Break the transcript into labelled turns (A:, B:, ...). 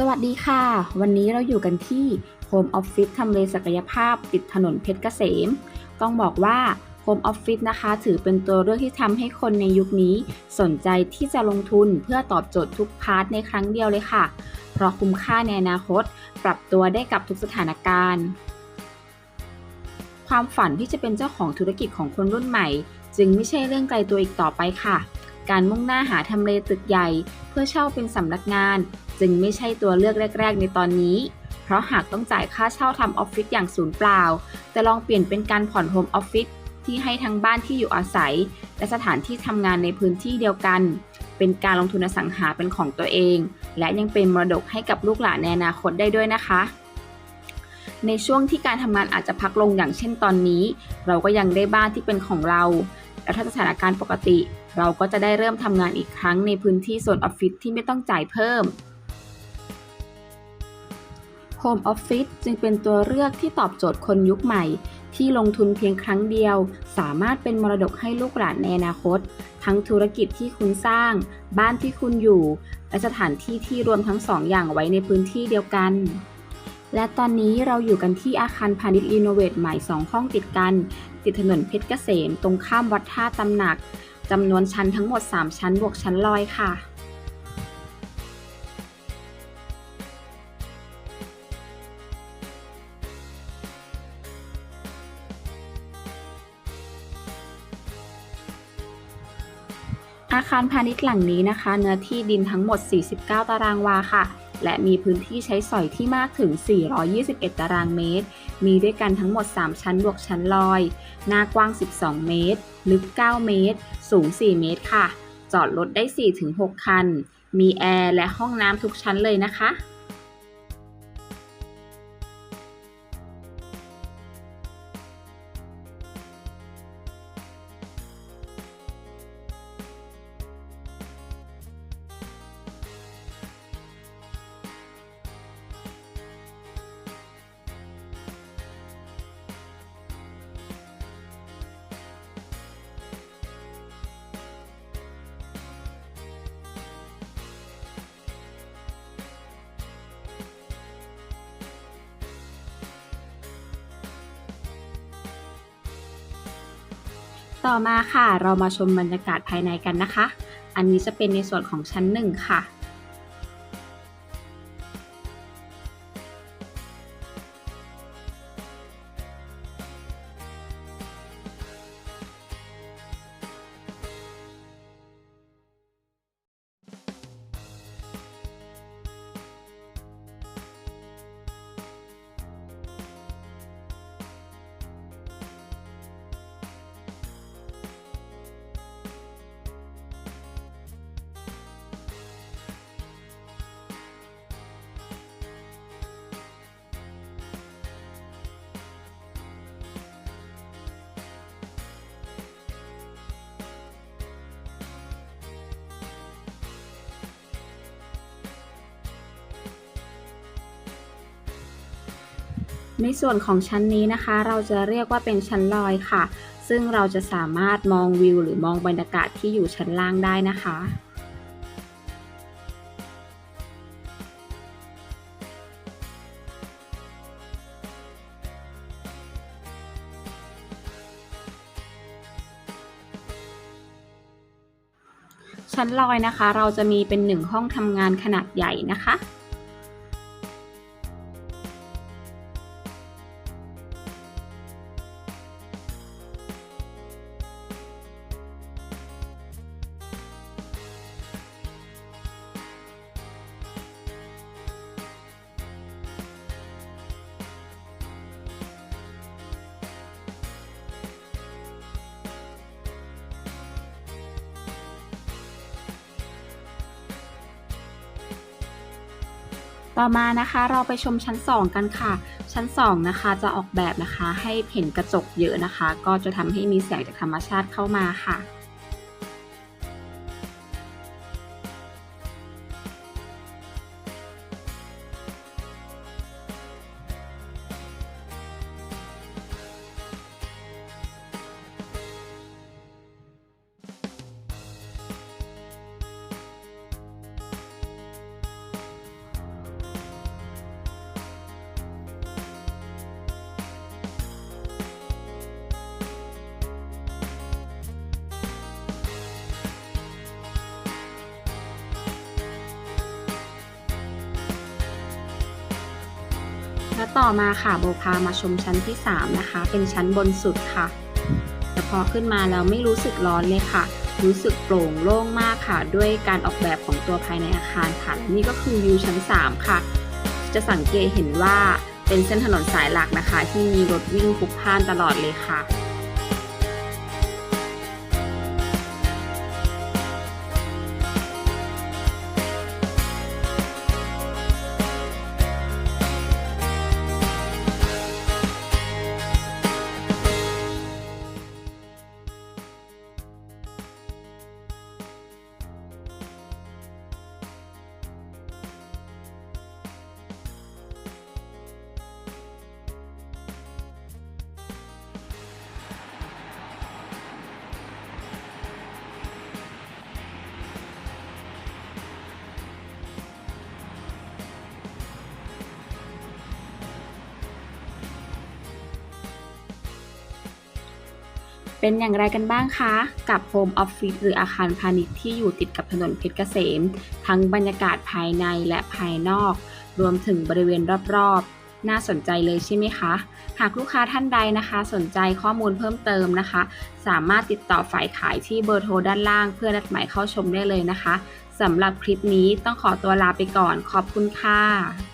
A: สวัสดีค่ะ วันนี้เราอยู่กันที่ Home Office ทำเลศักยภาพติดถนนเพชรเกษม ต้องบอกว่า Home Office นะคะ ถือเป็นตัวเลือกที่ทำให้คนในยุคนี้ สนใจที่จะลงทุนเพื่อตอบโจทย์ทุกพาร์ทในครั้งเดียวเลยค่ะ เพราะคุ้มค่าในอนาคต ปรับตัวได้กับทุกสถานการณ์ ความฝันที่จะเป็นเจ้าของธุรกิจของคนรุ่นใหม่ จึงไม่ใช่เรื่องไกลตัวอีกต่อไปค่ะ การมุ่งหน้าหาทำเลตึกใหญ่ เพื่อเช่าเป็นสำนักงาน จึงไม่ใช่ตัวเลือกแรก ๆ ในตอนนี้ เพราะหากต้องจ่ายค่าเช่าทำออฟฟิศอย่างศูนย์เปล่าแต่ลองเปลี่ยนเป็นการผ่อนโฮมออฟฟิศที่ให้ทั้งบ้านที่อยู่อาศัย และสถานที่ทำงานในพื้นที่เดียวกัน เป็นการลงทุนอสังหาเป็นของตัวเอง และยังเป็นมรดกให้กับลูกหลานในอนาคตได้ด้วยนะคะในช่วงที่การทำงานอาจจะพักลงอย่างเช่นตอนนี้ เราก็ยังได้บ้านที่เป็นของเรา แล้วถ้าสถานการณ์ปกติ เราก็จะได้เริ่มทำงานอีกครั้งในพื้นที่โซนออฟฟิศที่ไม่ต้องจ่ายเพิ่ม Home Office จึงเป็นตัวเลือกที่ตอบโจทย์คนยุคใหม่ ที่ลงทุนเพียงครั้งเดียว สามารถเป็นมรดกให้ลูกหลานในอนาคต ทั้งธุรกิจที่คุณสร้าง บ้านที่คุณอยู่ และสถานที่ที่รวมทั้งสองอย่างไว้ในพื้นที่เดียวกัน และตอนนี้เราอยู่กันที่อาคารพาณิชย์รีโนเวทใหม่ 2 ห้องติดกัน ติดถนนเพชรเกษม ตรงข้ามวัดท่าตำหนักจำนวนชั้นทั้งหมด 3 ชั้นบวกชั้นลอยค่ะ อาคารพาณิชย์หลังนี้นะคะ เนื้อที่ดินทั้งหมด 49 ตารางวาค่ะ และมีพื้นที่ใช้สอยที่มากถึง 421 ตารางเมตร มีด้วยกันทั้งหมด 3 ชั้นบวกชั้นลอย หน้ากว้าง 12 เมตร ลึก 9 เมตร สูง 4 เมตรค่ะ จอดรถได้ 4-6 คัน มีแอร์และห้องน้ำทุกชั้นเลยนะคะ ต่อมาค่ะ เรามาชมบรรยากาศภายในกันนะคะ อันนี้จะเป็นในส่วนของชั้นหนึ่งค่ะ ในส่วนของชั้นนี้นะคะ เราจะเรียกว่าเป็นชั้นลอยค่ะ ซึ่งเราจะสามารถมองวิว หรือมองบรรยากาศที่อยู่ชั้นล่างได้นะคะชั้นลอยนะคะ เราจะมีเป็นหนึ่งห้องทำงานขนาดใหญ่นะคะ ต่อมานะคะเราไปชมชั้น 2 กันค่ะ ชั้น 2 นะคะจะออกแบบนะคะให้เห็นกระจกเยอะนะคะ ก็จะทำให้มีแสงจากธรรมชาติเข้ามาค่ะ และต่อมาค่ะโบพามาชมชั้นที่ 3 นะคะ เป็นชั้นบนสุดค่ะ แต่พอขึ้นมาแล้วไม่รู้สึกร้อนเลยค่ะ รู้สึกโปร่งโล่งมากค่ะ ด้วยการออกแบบของตัวภายในอาคารค่ะและนี่ก็คือวิวชั้น 3 ค่ะ จะสังเกตเห็นว่าเป็นเส้นถนนสายหลักนะคะ ที่มีรถวิ่งพลุกพล่านตลอดเลยค่ะ เป็นอย่างไรกันบ้างคะ กับโฮมออฟฟิศหรืออาคารพาณิชย์ที่อยู่ติดกับถนนเพชรเกษม ทั้งบรรยากาศภายในและภายนอก รวมถึงบริเวณรอบๆ น่าสนใจเลยใช่ไหมคะ หากลูกค้าท่านใดนะคะ สนใจข้อมูลเพิ่มเติมนะคะ สามารถติดต่อฝ่ายขายที่เบอร์โทรด้านล่าง เพื่อนัดหมายเข้าชมได้เลยนะคะสำหรับคลิปนี้ต้องขอตัวลาไปก่อนขอบคุณค่ะ